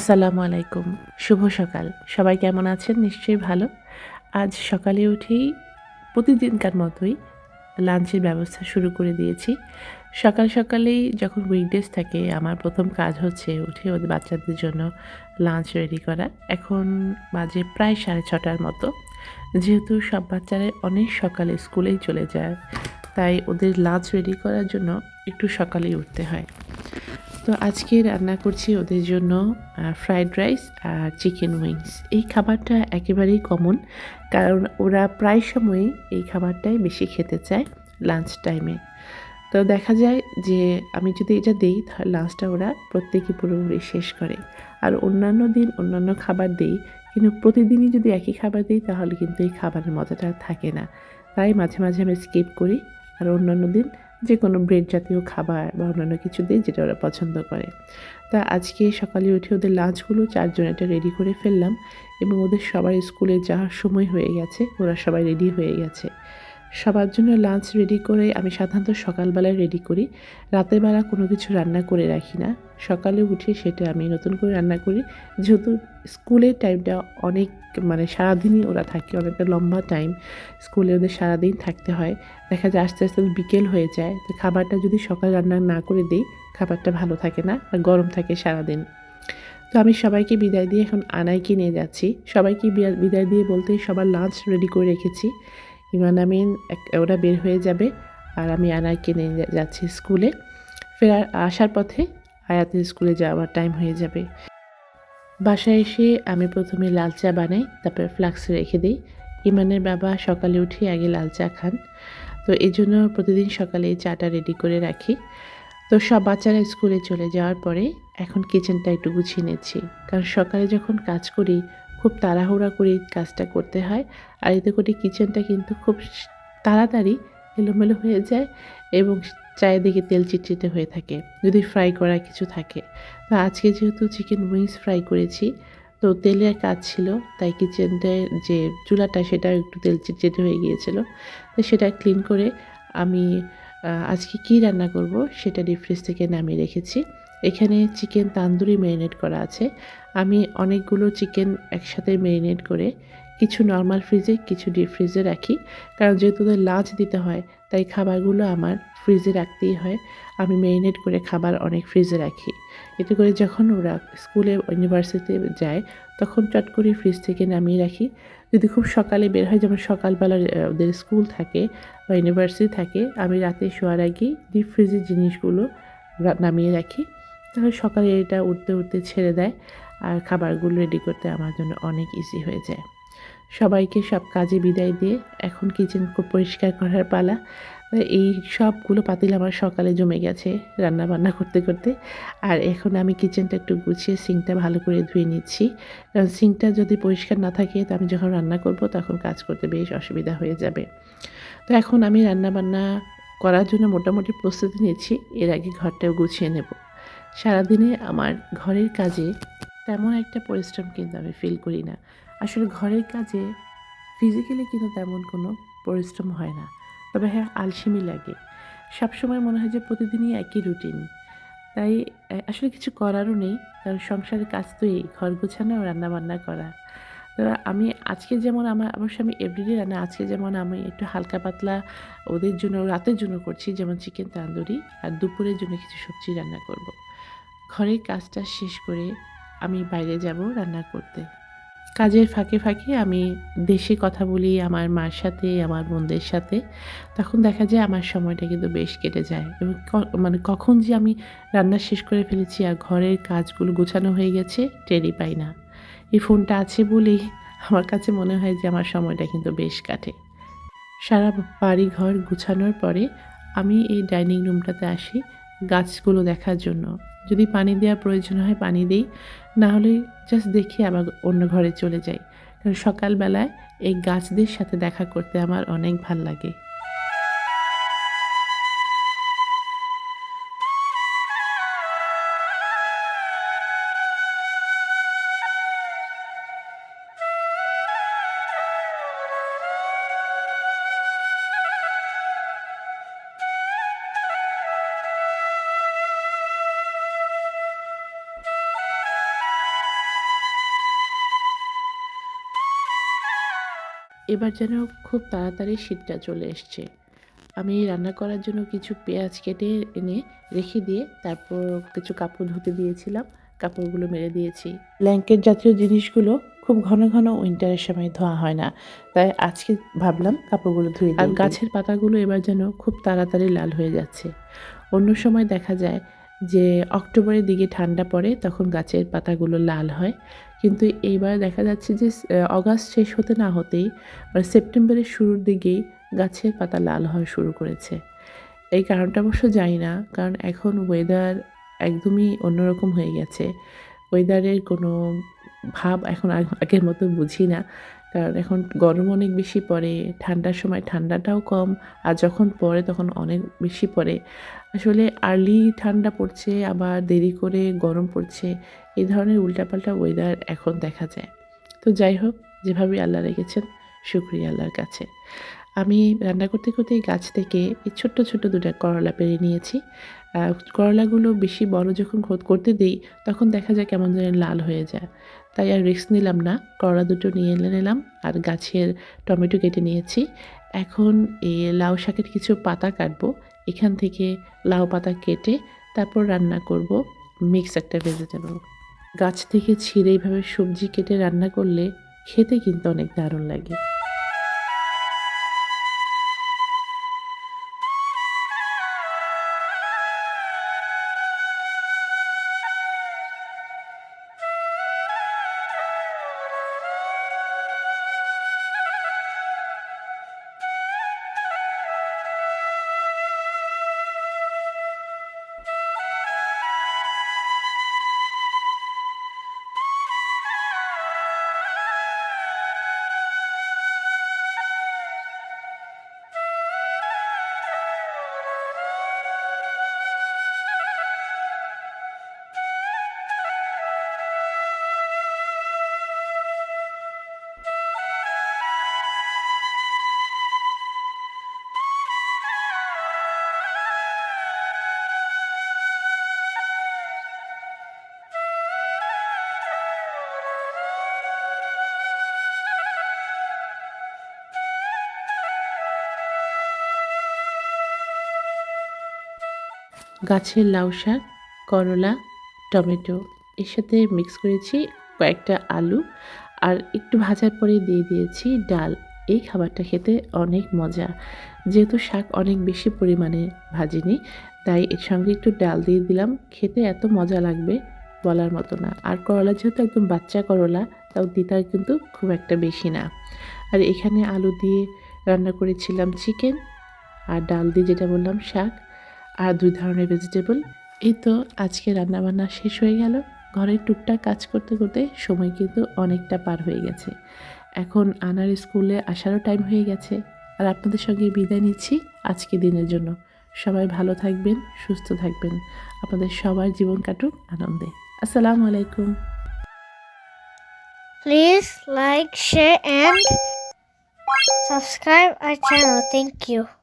আসসালামু আলাইকুম। শুভ সকাল। সবাই কেমন আছেন? নিশ্চয়ই ভালো। আজ সকালে উঠেই প্রতিদিনকার মতোই লাঞ্চের ব্যবস্থা শুরু করে দিয়েছি। সকাল সকালেই যখন উইকডেজ থাকে, আমার প্রথম কাজ হচ্ছে উঠে ওদের বাচ্চাদের জন্য লাঞ্চ রেডি করা। এখন বাজে প্রায় সাড়ে ছটার মতো। যেহেতু সব বাচ্চারা অনেক সকালে স্কুলেই চলে যায়, তাই ওদের লাঞ্চ রেডি করার জন্য একটু সকালেই উঠতে হয়। তো আজকে রান্না করছি ওদের জন্য ফ্রাইড রাইস আর চিকেন উইংস এই খাবারটা একেবারেই কমন কারণ ওরা প্রায় সময়ই এই খাবারটাই বেশি খেতে চায় লাঞ্চ টাইমে তো দেখা যায় যে আমি যদি এটা দিই, তাহলে লাঞ্চটা ওরা প্রত্যেকে পুরোপুরি শেষ করে। আর অন্যান্য দিন অন্যান্য খাবার দিই, কিন্তু প্রতিদিনই যদি একই খাবার দিই, তাহলে কিন্তু এই খাবারের মজাটা থাকে না। তাই মাঝে মাঝে আমি স্কিপ করি, আর অন্যান্য দিন যে কোনো ব্রেড জাতীয় খাবার বা অন্যান্য কিছু দিয়ে যেটা ওরা পছন্দ করে। তা আজকে সকালে উঠে ওদের লাঞ্চগুলো চারজন এটা রেডি করে ফেললাম এবং ওদের সবার স্কুলে যাওয়ার সময় হয়ে গেছে, ওরা সবাই রেডি হয়ে গেছে। সবার জন্য লাঞ্চ রেডি করে আমি সাধারণত সকালবেলায় রেডি করি, রাতের বেলা কোনো কিছু রান্না করে রাখি না। সকালে উঠে সেটা আমি নতুন করে রান্না করি। যেহেতু স্কুলের টাইমটা অনেক মানে সারাদিনই ওরা থাকে, অনেকটা লম্বা টাইম স্কুলে ওদের সারাদিন থাকতে হয়। দেখা যায় আস্তে আস্তে বিকেল হয়ে যায়, তো খাবারটা যদি সকাল রান্না না করে দিই, খাবারটা ভালো থাকে না আর গরম থাকে সারাদিন। তো আমি সবাইকে বিদায় দিয়ে এখন আনাইকে নিয়ে যাচ্ছি। সবাইকে বিদায় দিয়ে বলতে সবার লাঞ্চ রেডি করে রেখেছি। ইমান আমিন ওরা বের হয়ে যাবে আর আমি আনাইকে নিয়ে যাচ্ছি স্কুলে। ফেরার, আসার পথে আয়াতের স্কুলে যাওয়ার টাইম হয়ে যাবে। বাসায় এসে আমি প্রথমে লাল চা বানাই, তারপর ফ্লাক্সে রেখে দিই। ইমানের বাবা সকালে উঠে আগে লাল চা খান। তো এই জন্য প্রতিদিন সকালে চাটা রেডি করে রাখি। তো সব বাচ্চারা স্কুলে চলে যাওয়ার পরে এখন কিচেনটা একটু গুছিয়ে নিচ্ছি। কারণ সকালে যখন কাজ করি, খুব তাড়াহুড়া করে কাজটা করতে হয়। আর এতে করে কিচেনটা কিন্তু খুব তাড়াতাড়ি এলোমেলো হয়ে যায় এবং চারিদিকে তেল চিটচিটে হয়ে থাকে, যদি ফ্রাই করা কিছু থাকে। তো আজকে যেহেতু চিকেন উইংস ফ্রাই করেছি, তো তেলের কাজ ছিল, তাই কিচেনটায় যে চুলাটা সেটা একটু তেল চিটচিটে হয়ে গিয়েছিল। তো সেটা ক্লিন করে আমি আজকে কী রান্না করব সেটা ডিপ ফ্রিজ থেকে নামিয়ে রেখেছি। এখানে চিকেন তান্দুরি ম্যারিনেট করা আছে। আমি অনেকগুলো চিকেন একসাথে ম্যারিনেট করে কিছু নর্মাল ফ্রিজে কিছু ডিপ ফ্রিজে রাখি। কারণ যেহেতু লাঞ্চ দিতে হয়, তাই খাবারগুলো আমার ফ্রিজে রাখতেই হয়। আমি ম্যারিনেট করে খাবার অনেক ফ্রিজে রাখি। এতে করে যখন ওরা স্কুলে ইউনিভার্সিটিতে যায়, তখন চট করে ফ্রিজ থেকে নামিয়ে রাখি। যদি খুব সকালে বের হয়, যেমন সকালবেলা ওদের স্কুল থাকে বা ইউনিভার্সিটি থাকে, আমি রাতে শোয়ার আগে ডিপ ফ্রিজের জিনিসগুলো নামিয়ে রাখি। তাহলে সকালে এটা উঠতে উঠতে ছেড়ে দেয় আর খাবারগুলো রেডি করতে আমার জন্য অনেক ইজি হয়ে যায়। সবাইকে সব কাজে বিদায় দিয়ে এখন কিচেন খুব পরিষ্কার করার পালা। এই সবগুলো পাতিল আমার সকালে জমে গেছে রান্না বান্না করতে করতে। আর এখন আমি কিচেনটা একটু গুছিয়ে সিঙ্কটা ভালো করে ধুয়ে নিচ্ছি। কারণ সিঙ্কটা যদি পরিষ্কার না থাকে, তো আমি যখন রান্না করব তখন কাজ করতে বেশ অসুবিধা হয়ে যাবে। তো এখন আমি রান্না বান্না করার জন্য মোটামুটি প্রস্তুতি নিয়েছি এর আগে ঘরটাও গুছিয়ে নেব। সারাদিনে আমার ঘরের কাজে তেমন একটা পরিশ্রম কিন্তু আমি ফিল করি না। আসলে ঘরের কাজে ফিজিক্যালি কিন্তু তেমন কোনো পরিশ্রম হয় না। তবে হ্যাঁ আলসেমি লাগে। সবসময় মনে হয় যে প্রতিদিনই একই রুটিন। তাই আসলে কিছু করারও নেই, কারণ সংসারের কাজ তো এই, ঘর গোছানো রান্না বান্না করা। তো আমি আজকে যেমন আমার অবশ্য আমি এভরিডে রান্না, আজকে যেমন আমি একটু হালকা পাতলা ওদের জন্য, রাতের জন্য করছি, যেমন চিকেন তান্দুরি, আর দুপুরের জন্য কিছু সবজি রান্না করব। ঘরের কাজটা শেষ করে আমি বাইরে যাব রান্না করতে। কাজের ফাঁকে ফাঁকে আমি দেশে কথা বলি, আমার মার সাথে, আমার বোনদের সাথে। তখন দেখা যায় আমার সময়টা কিন্তু বেশ কেটে যায় এবং মানে কখন যে আমি রান্না শেষ করে ফেলেছি আর ঘরের কাজগুলো গোছানো হয়ে গেছে টেরই পাই না। এই ফোনটা আছে বলেই আমার কাছে মনে হয় যে আমার সময়টা কিন্তু বেশ কাটে। সারা বাড়ি ঘর গুছানোর পরে আমি এই ডাইনিং রুমটাতে আসি গাছগুলো দেখার জন্য। যদি পানি দেওয়ার প্রয়োজন হয়, পানি দিই। না হলে জাস্ট দেখি আবার অন্য ঘরে চলে যাই। কারণ সকালবেলায় এই গাছদের সাথে দেখা করতে আমার অনেক ভালো লাগে। এবার যেন খুব তাড়াতাড়ি শীতটা চলে এসছে। আমি রান্না করার জন্য কিছু পেঁয়াজ কেটে এনে রেখে দিয়ে তারপর কিছু কাপড় ধুতে দিয়েছিলাম। কাপড়গুলো মেরে দিয়েছি। ব্ল্যাঙ্কেট জাতীয় জিনিসগুলো খুব ঘন ঘন উইন্টারের সময় ধোয়া হয় না। তাই আজকে ভাবলাম কাপড়গুলো ধুয়ে আর গাছের পাতাগুলো এবার যেন খুব তাড়াতাড়ি লাল হয়ে যাচ্ছে। অন্য সময় দেখা যায় যে অক্টোবরের দিকে ঠান্ডা পড়ে তখন গাছের পাতাগুলো লাল হয়। কিন্তু এইবার দেখা যাচ্ছে যে অগাস্ট শেষ হতে না হতেই মানে সেপ্টেম্বরের শুরুর দিকেই গাছের পাতা লাল হওয়া শুরু করেছে। এই কারণটা অবশ্য জানি না, কারণ এখন ওয়েদার একদমই অন্যরকম হয়ে গেছে। ওয়েদারের কোনো ভাব এখন আগের মতো বুঝি না। কারণ এখন গরম অনেক বেশি পড়ে, ঠান্ডার সময় ঠান্ডাটাও কম, আর যখন পড়ে তখন অনেক বেশি পড়ে। আসলে আর্লি ঠান্ডা পড়ছে, আবার দেরি করে গরম পড়ছে, এই ধরনের উল্টাপাল্টা ওয়েদার এখন দেখা যায়। তো যাই হোক যেভাবে আল্লাহ রেখেছেন, শুক্রিয়া আল্লাহর কাছে। আমি রান্না করতে করতে গাছ থেকে এই ছোট্ট ছোট্ট দুটা করলা পেরে নিয়েছি। করলাগুলো বেশি বড় যখন খোদ করতে দিই, তখন দেখা যায় কেমন যেন লাল হয়ে যায়। তাই আর রিস্ক নিলাম না। করলা দুটো নিয়ে এনে নিলাম, আর গাছের টমেটো কেটে নিয়েছি। এখন এই লাউ শাকের কিছু পাতা কাটবো, এখান থেকে লাউ পাতা কেটে তারপর রান্না করব মিক্স একটা ভেজিটেবল গাছ থেকে ছিঁড়ে এইভাবে সবজি কেটে রান্না করলে খেতে কিন্তু অনেক দারুণ লাগে। গাছের লাউ শাক, করলা, টমেটো। এর সাথে মিক্স করেছি কয়েকটা আলু আর একটু ভাজার পরে দিয়ে দিয়েছি ডাল। এই খাবারটা খেতে অনেক মজা। যেহেতু শাক অনেক বেশি পরিমাণে ভাজিনি, তাই এর সঙ্গে একটু ডাল দিয়ে দিলাম। খেতে এত মজা লাগবে বলার মতো না। আর করলা যেহেতু একদম বাচ্চা করলা, তাও দিতার কিন্তু খুব একটা বেশি না। আর এখানে আলু দিয়ে রান্না করেছিলাম চিকেন আর ডাল দিয়ে যেটা বললাম শাক। আর দুই ধরনের ভেজিটেবল এই তো আজকে রান্নাবান্না শেষ হয়ে গেল। ঘরের টুকটাক কাজ করতে করতে সময় কিন্তু অনেকটা পার হয়ে গেছে। এখন আনার স্কুলে আসারও টাইম হয়ে গেছে। আর আপনাদের সঙ্গে বিদায় নিচ্ছি আজকে দিনের জন্য। সবাই ভালো থাকবেন সুস্থ থাকবেন। আপনাদের সবার জীবন কাটুক আনন্দে। আসসালামু আলাইকুম। Please like, share, and subscribe our channel. Thank you.